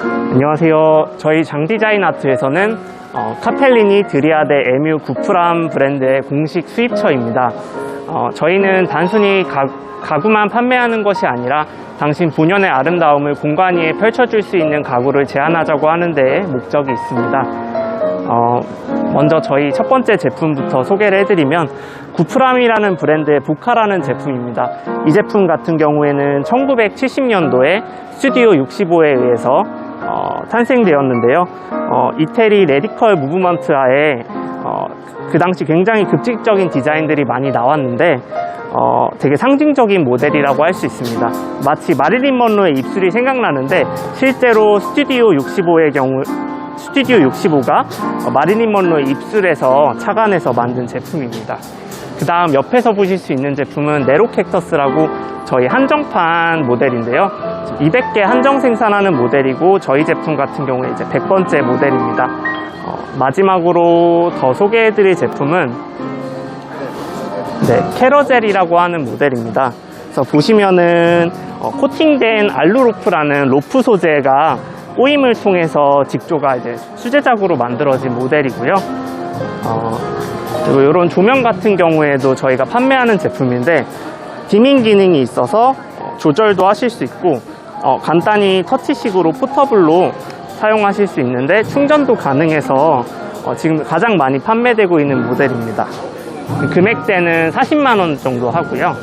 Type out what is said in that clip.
안녕하세요. 저희 장디자인 아트에서는 어, 카펠리니 드리아데 에뮤 구프람 브랜드의 공식 수입처입니다. 어, 저희는 단순히 가, 가구만 판매하는 것이 아니라 당신 본연의 아름다움을 공간 위에 펼쳐줄 수 있는 가구를 제안하자고 하는 데에 목적이 있습니다. 어, 먼저 저희 첫 번째 제품부터 소개를 해드리면 구프람이라는 브랜드의 보카라는 제품입니다. 이 제품 같은 경우에는 1970년도에 스튜디오 65에 의해서 어, 탄생되었는데요. 어, 이태리 레디컬 무브먼트 하에 어, 그 당시 굉장히 급직적인 디자인들이 많이 나왔는데 어, 되게 상징적인 모델이라고 할 수 있습니다. 마치 마릴린 먼로의 입술이 생각나는데 실제로 스튜디오 65의 경우 스튜디오 65가 마릴린 먼로의 입술에서 착안해서 만든 제품입니다. 그 다음 옆에서 보실 수 있는 제품은 네로캡터스라고 저희 한정판 모델인데요. 200개 한정 생산하는 모델이고 저희 제품 같은 경우에 이제 100번째 모델입니다. 어, 마지막으로 더 소개해드릴 제품은 네, 캐러젤이라고 하는 모델입니다. 그래서 보시면은 어, 코팅된 알루로프라는 로프 소재가 꼬임을 통해서 직조가 이제 수제작으로 만들어진 모델이고요. 어, 그리고 이런 조명 같은 경우에도 저희가 판매하는 제품인데 디밍 기능이 있어서 어, 조절도 하실 수 있고 어, 간단히 터치식으로 포터블로 사용하실 수 있는데 충전도 가능해서 어, 지금 가장 많이 판매되고 있는 모델입니다. 금액대는 40만 원 정도 하고요.